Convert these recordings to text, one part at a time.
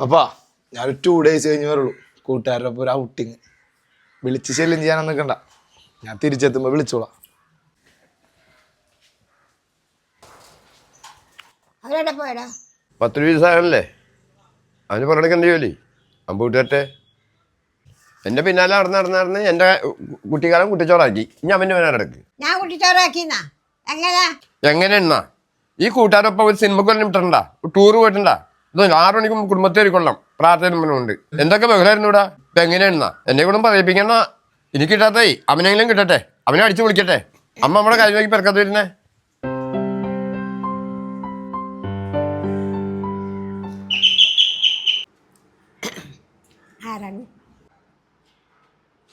അപ്പാ ഞാൻ two days കഴിഞ്ഞ് വരുള്ളൂ. കൂട്ടുകാരുടെ ഒപ്പം ഒരു ഔട്ടിങ് വിളിച്ച് ശല്യം ചെയ്യാനൊന്നും നിൽക്കണ്ട ഞാൻ തിരിച്ചെത്തുമ്പോൾ വിളിച്ചോളാം. അവരെവിടെ പോയടാ? പത്ത് രൂപ അവന് പുറകിടക്ക് എന്ത് ജോലി? അമ്പൂട്ടട്ടെ എന്റെ പിന്നാലെ നടന്ന് നടന്ന് നടന്ന് എന്റെ കുട്ടിക്കാലം കുട്ടിച്ചോറാക്കി. ഇനി അവന്റെ പിന്നാലെ നടക്ക്. ഞാൻ കുട്ടിച്ചോറാക്കിന്നാ. എങ്ങനെ? എങ്ങനെയെന്നാ? ഈ കൂട്ടുകാരൊപ്പം ഒരു സിനിമക്ക് ഇട്ടണ്ട ടൂർ പോയിട്ടുണ്ടാ? ആറു മണിക്കും കുടുംബത്തേരി കൊള്ളാം. പ്രാർത്ഥന എന്തൊക്കെ ബഹളായിരുന്നു ഇവിടെ? ഇപ്പൊ എങ്ങനെയാണെന്നാ എന്നെ കൂടെ പറയിപ്പിക്കണ എനിക്ക് കിട്ടാത്തേ അവനെങ്കിലും കിട്ടട്ടെ. അവനെ അടിച്ചു വിളിക്കട്ടെ അമ്മ നമ്മുടെ കാര്യം നോക്കി പെരക്കത്ത് വരുന്നേ. ആരാണ്?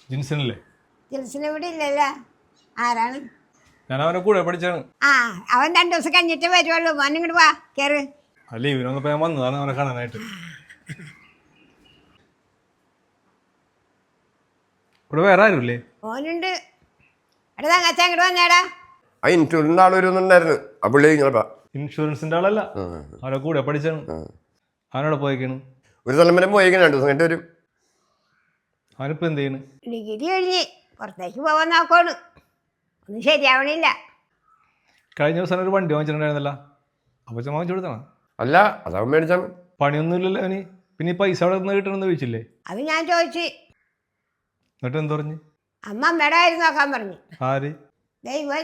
ജിൻസനല്ലേ ജിൻസൻ ഇവിടെ ഇല്ലല്ലോ. ആരാണ്? ഞാൻ അവനെ കൂടെ പഠിച്ചാണ്. ആ അവൻ രണ്ടു ദിവസം കഴിഞ്ഞിട്ട് വരുവുള്ളൂ മോൻ ഇങ്ങോട്ട് വാ കയറ് ആ ലീവിന് വന്നപ്പോൾ ഞാൻ വന്നതാണ് അവനെ കാണാനായിട്ട്. ഇവിടെ വേറെ ആരുമില്ലേ? ഓനുണ്ട്. എടാ തങ്ങച്ച അങ്ങോട്ട് വന്നേടാ. ആ ഇൻഷുറൻസിന്റെ ആൾ വരുന്നുണ്ടായിരുന്നു. ആ പുള്ളി കഴിഞ്ഞപ്പാ ഇൻഷുറൻസിന്റെ ആളല്ല. അവരെ കൂടെ പഠിച്ചാണ് അവനോട് പോയിക്കണു. ഒരു സ്ഥലം വരെ പോയേക്കാൻ രണ്ടു ദിവസം കഴിഞ്ഞിട്ട് വരും. അവനിപ്പോ എന്ത് ചെയ്യണ്? ഡിഗ്രി കഴിഞ്ഞ് പുറത്തേക്ക് പോവാൻ നോക്കോണ്. ഒന്നും ശരിയാവണില്ല. കഴിഞ്ഞ ദിവസം ഒരു വണ്ടി വാങ്ങിച്ചിട്ടുണ്ടായിരുന്നല്ല. അപ്പൊ ചുമ വാങ്ങിച്ചു കൊടുത്തണ അല്ല അതാവും മേടിച്ചാണ് പണിയൊന്നുമില്ലല്ലോ അവന്. പിന്നെ ഈ പൈസ അവിടെ നിന്ന് കിട്ടണമെന്ന് ചോദിച്ചില്ലേ? അത് ഞാൻ ചോദിച്ചു. എന്നിട്ട് എന്ത് പറഞ്ഞു? അമ്മ മേടായിരുന്നു നോക്കാൻ പറഞ്ഞു. ആര്? ദൈവൻ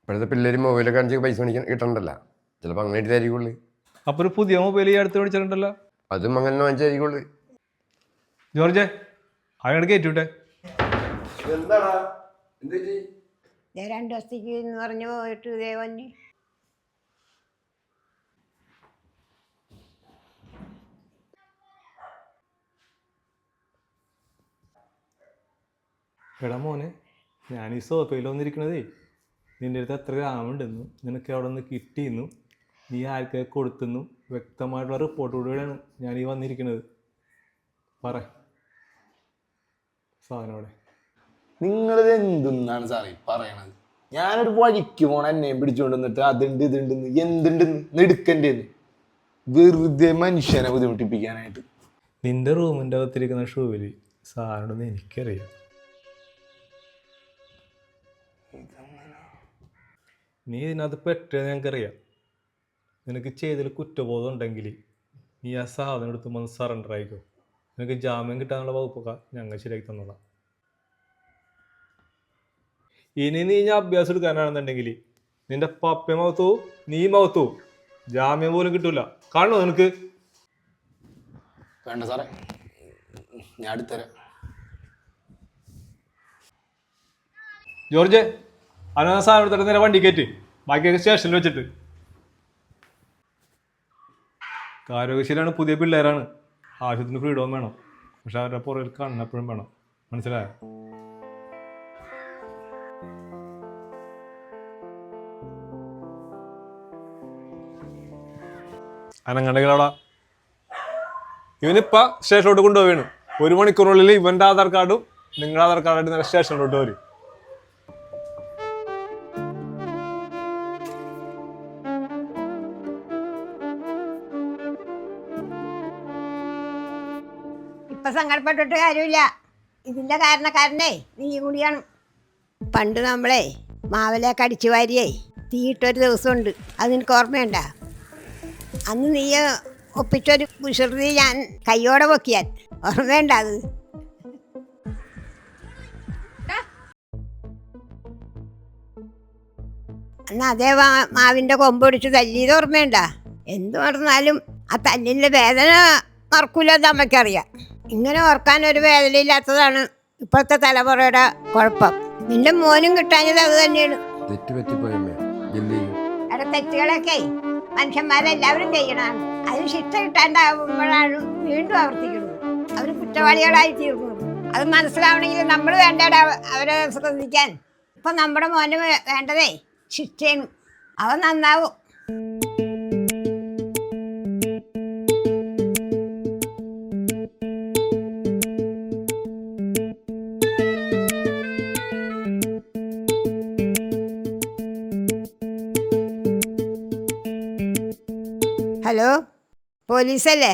ഇപ്പോഴത്തെ പിള്ളേര് മൊബൈലൊക്കെ കാണിച്ച് പൈസ മേടിക്കാൻ കിട്ടണ്ടല്ല. ചിലപ്പോൾ അങ്ങനെ ഇട്ടായിരിക്കുള്ളൂ അപ്പൊ ഒരു പുതിയ മൊബൈൽ ഈ അടുത്ത് മേടിച്ചിട്ടുണ്ടല്ലോ? അതും അങ്ങനെ വാങ്ങിച്ചായിരിക്കുള്ളൂ. ജോർജെ അയാൾക്ക് കയറ്റിവിട്ടെ എന്താടാ? ദേ രണ്ട് ദിവസത്തേക്ക് എന്ന് പറഞ്ഞു പോയിട്ട് ദേവന് എടാ മോനെ ഞാൻ ഈ സോഫയിൽ വന്നിരിക്കണതേ നിന്റെ അടുത്ത് എത്ര ഗ്രാമുണ്ടെന്നു നിനക്ക് അവിടെ നിന്ന് കിട്ടിയെന്നു നീ ആർക്കൊക്കെ കൊടുത്തെന്നു വ്യക്തമായിട്ടുള്ള റിപ്പോർട്ടോടുകൂടെയാണ് ഞാൻ ഈ വന്നിരിക്കുന്നത് പറ. സാധനം അവിടെ. നിങ്ങളിത് എന്തെന്നാണ് സാറേ പറയണത്? ഞാനൊരു വഴിക്ക് പോണ എന്നെയും പിടിച്ചുകൊണ്ട് വന്നിട്ട് അതുണ്ട് ഇതുണ്ട് എന്തുണ്ട് നെടുക്കന്റെ വെറുതെ മനുഷ്യനെ ബുദ്ധിമുട്ടിപ്പിക്കാനായിട്ട്. നിന്റെ റൂമിന്റെ അകത്തിരിക്കുന്ന ഷൂവിൽ സാറിനൊന്നും എനിക്കറിയാം. നീ ഇതിനകത്ത് പെട്ടതെന്ന് ഞങ്ങൾക്കറിയാം. നിനക്ക് ചെയ്തതിൽ കുറ്റബോധം ഉണ്ടെങ്കിൽ നീ ആ സാധനം എടുത്ത് വന്ന് സറണ്ടർ ആയിക്കോ. നിനക്ക് ജാമ്യം കിട്ടാനുള്ള വകുപ്പൊക്കെ ഞങ്ങൾ ശരിയാക്കി തന്നോളാം. ഇനി നീ ഞാൻ അഭ്യാസം എടുക്കാനാണെന്നുണ്ടെങ്കിൽ നിന്റെ പപ്പ മൗത്തു നീ മൗത്തു ജാമ്യം പോലും കിട്ടൂല. കാണണോ നിനക്ക്? വേണ്ട സാറേ. ഞാൻ അടുത്തരാം ജോർജ് അവനാ സാധനം എടുത്തിട്ട് നേരെ വണ്ടി കയറ്റി. ബാക്കിയൊക്കെ സ്റ്റേഷനിൽ വെച്ചിട്ട്. ആരോഗ്യശീലാണ് പുതിയ പിള്ളേരാണ്. ആവശ്യത്തിന് ഫ്രീഡവും വേണം. പക്ഷെ അവരുടെ പുറകിൽ എപ്പോഴും വേണം. മനസ്സിലായോ? അനങ്ങണ്ടെങ്കിലടാ ഇവനിപ്പ സ്റ്റേഷനിലോട്ട് കൊണ്ടുപോയി വേണം ഒരു മണിക്കൂറിനുള്ളിൽ ഇവന്റെ ആധാർ കാർഡും നിങ്ങളുടെ ആധാർ കാർഡായിട്ട് സ്റ്റേഷനിലോട്ട് വരും. ഇപ്പൊ സങ്കടപ്പെട്ടിട്ട് കാര്യമില്ല. ഇതിന്റെ കാരണക്കാരനെ നീ കൂടിയാണ് പണ്ട് നമ്മളെ മാവിലേക്ക് അടിച്ചു വാരിയേ തീയിട്ടൊരു ദിവസമുണ്ട്. അത് നിനക്ക് ഓർമ്മയുണ്ട? അന്ന് നീ ഒപ്പിച്ചൊരു കുസൃതി ഞാൻ കയ്യോടെ പൊക്കിയാൽ ഓർമ്മയുണ്ട അത്? അന്ന് അതേ മാവിന്റെ കൊമ്പൊടിച്ച് തല്ലിയത് ഓർമ്മയുണ്ട? എന്ത് പറഞ്ഞാലും ആ തല്ലിന്റെ വേദന മറക്കൂലെന്ന് അമ്മയ്ക്കറിയാം. ഇങ്ങനെ ഓർക്കാൻ ഒരു വേദനയില്ലാത്തതാണ് ഇപ്പോഴത്തെ തലമുറയുടെ കുഴപ്പം. നിന്റെ മോനും കിട്ടാഞ്ഞത് അത് തന്നെയാണ്. അവിടെ തെറ്റുകളൊക്കെ മനുഷ്യന്മാരെല്ലാവരും ചെയ്യണതാണ്. അതിന് ശിക്ഷ കിട്ടാണ്ടാവുമ്പോഴാണ് വീണ്ടും ആവർത്തിക്കുന്നത്. അവർ കുറ്റവാളികളായി തീർന്നു. അത് മനസ്സിലാവണമെങ്കിൽ നമ്മൾ വേണ്ടടാ അവരെ ശ്രദ്ധിക്കാൻ. ഇപ്പം നമ്മുടെ മോന് വേണ്ടതേ ശിക്ഷയാണ്. അവൻ നന്നാവും. ഹലോ പോലീസല്ലേ